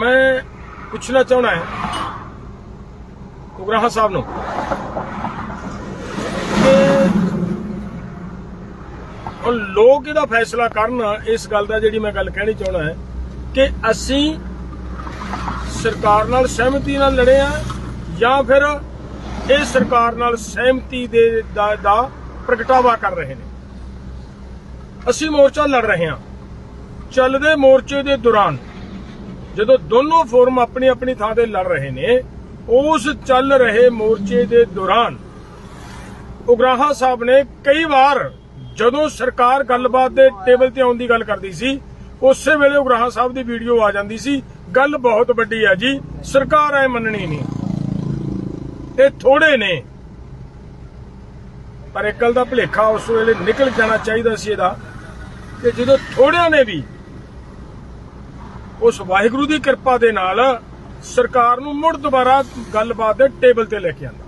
ਮੈਂ ਪੁੱਛਣਾ ਚਾਹਣਾ ਹੈ ਉਗਰਾਹਾ ਸਾਹਿਬ ਨੂੰ ਕਿ ਹੁਣ ਲੋਕ ਇਹਦਾ ਫੈਸਲਾ ਕਰਨ, ਇਸ ਗੱਲ ਦਾ ਜਿਹੜੀ ਮੈਂ ਗੱਲ ਕਹਿਣੀ ਚਾਹਣਾ ਹੈ ਕਿ ਅਸੀਂ ਸਰਕਾਰ ਨਾਲ ਸਹਿਮਤੀ ਨਾਲ ਲੜੇ ਆ ਜਾਂ ਫਿਰ ਇਹ ਸਰਕਾਰ ਨਾਲ ਸਹਿਮਤੀ ਦੇ, ਦਾ ਪ੍ਰਗਟਾਵਾ ਕਰ ਰਹੇ ਨੇ। ਅਸੀਂ ਮੋਰਚਾ ਲੜ ਰਹੇ ਹਾਂ। ਚੱਲਦੇ ਮੋਰਚੇ ਦੇ ਦੌਰਾਨ ਜਦੋਂ ਦੋਨੋਂ ਫੋਰਮ ਆਪਣੀ ਆਪਣੀ ਥਾਂ ਤੇ ਲੜ ਰਹੇ ਨੇ, ਉਸ ਚੱਲ ਰਹੇ ਮੋਰਚੇ ਦੇ ਦੌਰਾਨ ਉਗਰਾਹਾ ਸਾਹਿਬ ਨੇ ਕਈ ਵਾਰ ਜਦੋਂ ਸਰਕਾਰ ਗੱਲਬਾਤ ਦੇ ਟੇਬਲ ਤੇ ਆਉਣ ਦੀ ਗੱਲ ਕਰਦੀ ਸੀ, ਉਸੇ ਵੇਲੇ ਉਗਰਾਹਾ ਸਾਹਿਬ ਦੀ ਵੀਡੀਓ ਆ ਜਾਂਦੀ ਸੀ, ਗੱਲ ਬਹੁਤ ਵੱਡੀ ਆ ਜੀ, ਸਰਕਾਰ ਐ ਮੰਨਣੀ ਨਹੀਂ। ਇਹ ਥੋੜੇ ਨੇ, ਪਰ ਇੱਕ ਗੱਲ ਦਾ ਭੁਲੇਖਾ ਉਸ ਵੇਲੇ ਨਿਕਲ ਜਾਣਾ ਚਾਹੀਦਾ ਸੀ ਇਹਦਾ, ਕਿ ਜਦੋਂ ਥੋੜਿਆਂ ਨੇ ਵੀ ਉਸ ਵਾਹਿਗੁਰੂ ਦੀ ਕਿਰਪਾ ਦੇ ਨਾਲ ਸਰਕਾਰ ਨੂੰ ਮੁੜ ਦੁਬਾਰਾ ਗੱਲਬਾਤ ਦੇ ਟੇਬਲ ਤੇ ਲੈ ਕੇ ਆਂਦਾ।